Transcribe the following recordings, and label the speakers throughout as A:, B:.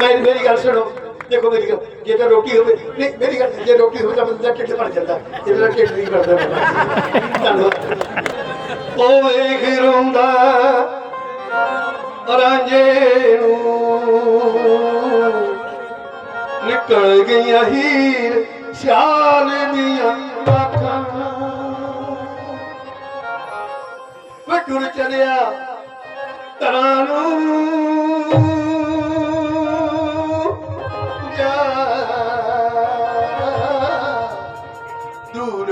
A: ਮੈਂ ਮੇਰੀ ਗੱਲ ਸੁਣੋ। ਦੇਖੋ ਮੇਰੀ ਗੱਲ। ਜੇ ਤਾਂ ਰੋਟੀ ਹੋਵੇ ਨਹੀਂ ਮੇਰੀ ਗੱਲ ਜੇ ਰੋਟੀ ਹੋਵੇ ਤਾਂ ਬੰਦੇ ਦਾ ਢਿੱਡ ਭਰ ਜਾਂਦਾ। ਇਹਦਾ ਢਿੱਡ ਨਹੀਂ ਭਰਦਾ ਧੰਨਵਾਦ ਉਹ ਵੇਖ ਰੋਂਦਾ ਰਾਂਝੇ ਨੂੰ। ਨਿਕਲ ਗਈਆਂ ਹੀਰ ਸਿਆਲ ਦੀਆਂ ਅੱਖਾਂ ਵੇ ਟੁਰ ਚਲਿਆ ਤਰਾਂ ਨੂੰ।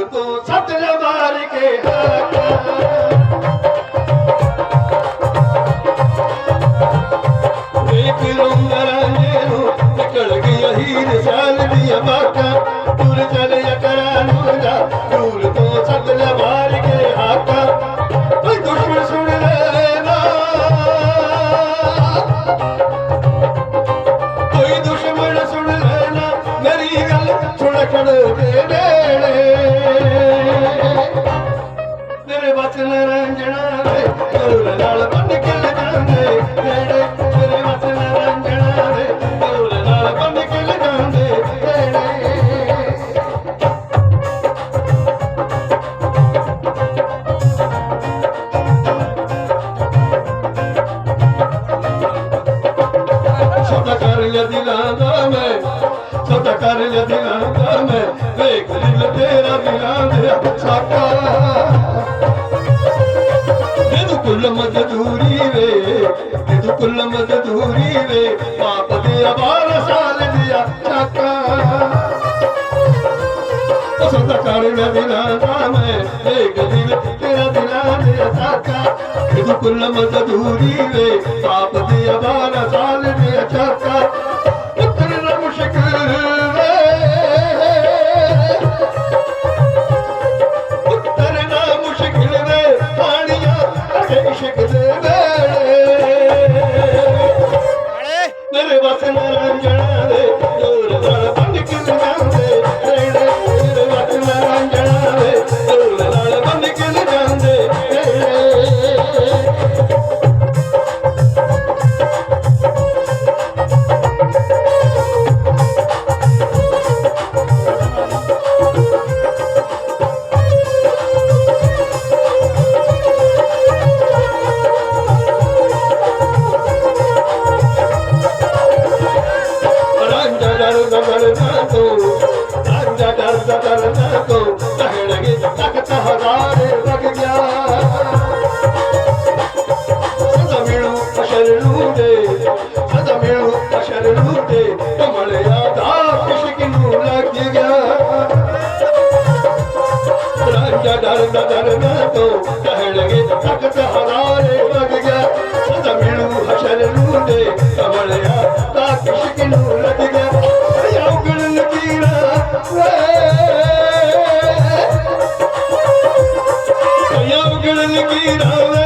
A: तूं सत जारीखे कड़गीर माता ਤੇਰੇ ਬਚਨ ਰੰਜਣਾ ਵੇ ਗੁਰ ਨਾਲ ਬੰਨ ਕੇ ਲਗਾਉਂਦੇ ਵੇੜੇ ਤੇਰੇ ਬਚਨ ਰੰਜਣਾ ਵੇ ਗੁਰ ਨਾਲ ਬੰਨ ਕੇ ਲਗਾਉਂਦੇ ਵੇੜੇ ਸਦਾ ਕਰ ਲਿਆ ਦਿਲਾਂ ਦਾ ਮੈਂ ਸਦਾ ਕਰ ਲਿਆ ਦਿਲਾਂ ਸਾਲ ਦਿਆ ਚਾਕਾ ਉਹ ਸਦਾ ਕਰ ਲਿਆ ਦਿਲਾਂ ਤੇਰਾ ਦਿਲਾਂ ਦੇ ਸਾਕਾ। ਜਦੋਂ ਕੁੱਲ ਮਜ਼ਦੂਰੀ ਵੇ ਪਾਪ ਦੇ ਅਬਾਰ ਸਾਲ ਦਿਆ ਚਾਕਾ। ਉਤਰਨਾ ਮੁਸ਼ਕਿਲ ਵੇ। ਉਤਰਨਾ ਮੁਸ਼ਕਿਲ ਵੇ, ਪਾਣੀਆਂ ਅਗੇ ਇਸ਼ਕ ਦੇ ਵੇਲੇ ਰਾਂਝਾ ਡਰਦਾ ਡਰਦਾ ਤੂੰ ਰਾਂਝਾ ਡਰਦਾ ਡਰਦਾ ਤੂੰ ਕਹਿਣਗੇ ਤਖਤ ਹਜ਼ਾਰੇ ਵਗ ਗਿਆ ਸਦਾ ਮਿਲੂ ਅਸ਼ਰ ਨੂੰ ਦੇ ਸਦਾ ਮਿਲੂ ਅਸ਼ਰ गिरा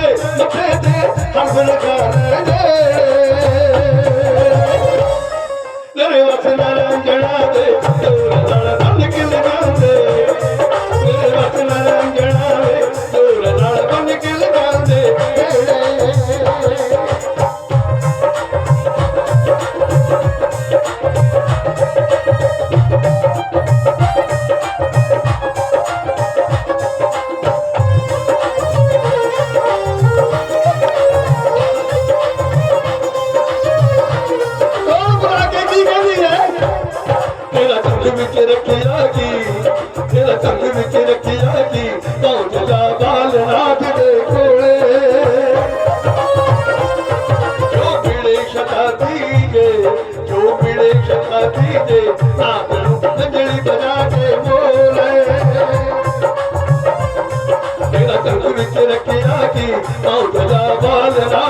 A: ਰੱਖਿਆ ਕੀ ਪਹੁੰਚ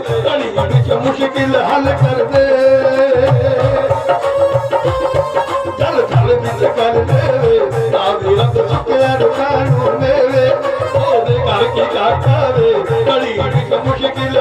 A: ਕਾਕਾ ਵੇ ਘੜੀ ਵਿੱਚ ਮੁਸ਼ਕਿਲ ਹੱਲ ਕਰਦੇ ਚੱਲ ਚੱਲ ਵਿੱਚ ਕਰ ਦੇ ਨਾ ਵੀ ਰੱਬ ਸੁੱਕਿਆ ਰੁਕਾਨੂੰ ਮੇਵੇ ਉਹਦੇ ਘਰ ਕੀ ਕਾਕਾ ਵੇ ਘੜੀ ਵਿੱਚ ਮੁਸ਼ਕਿਲ